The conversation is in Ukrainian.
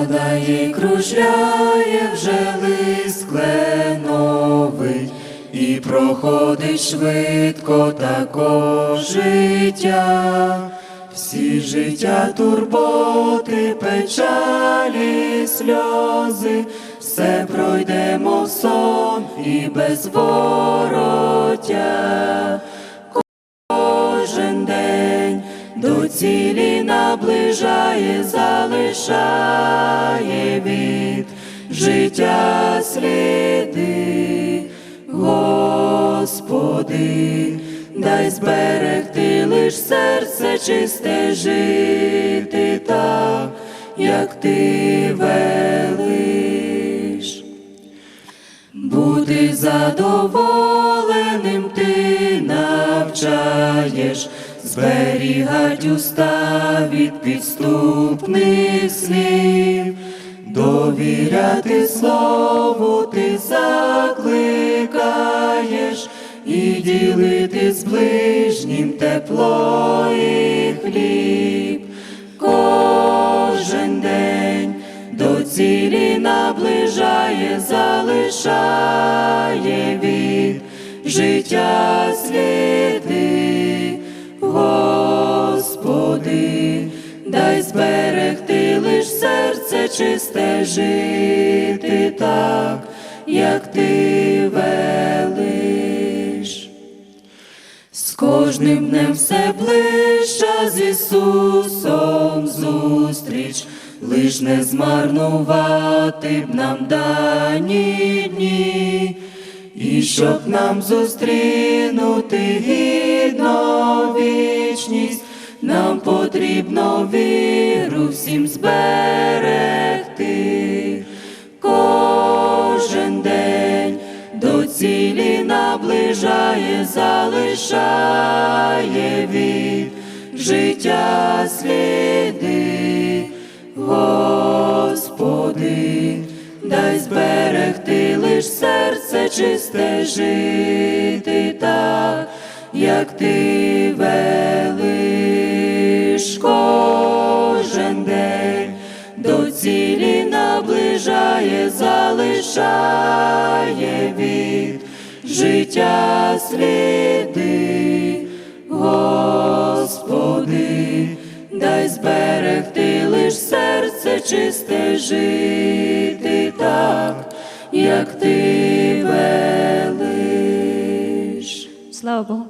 Падає, кружляє вже лист кленовий, і проходить швидко також життя, всі життя турботи, печалі, сльози, все пройде, мов сон і без вороття. Цілі наближає, залишає від життя сліди, Господи, дай зберегти лиш серце чисте жити так, як ти велиш. Бути задоволеним ти навчаєш, зберігать уста від підступних слів, довіряти слову ти закликаєш і ділити з ближнім тепло і хліб. Кожен день до цілі наближає, залишає від життя сліди, дай зберегти лиш серце чисте жити так, як ти велиш. З кожним днем все ближча з Ісусом зустріч, лиш не змарнувати б нам дані дні, і щоб нам зустрінути гідно вічність, нам потрібно віру всім зберегти. Кожен день до цілі наближає, залишає від життя сліди, Господи, дай зберегти лиш серце чисте жити так, як ти кожен день до цілі наближає, залишає від життя сліди, Господи, дай зберегти лиш серце чисте жити так, як ти велиш. Слава Богу.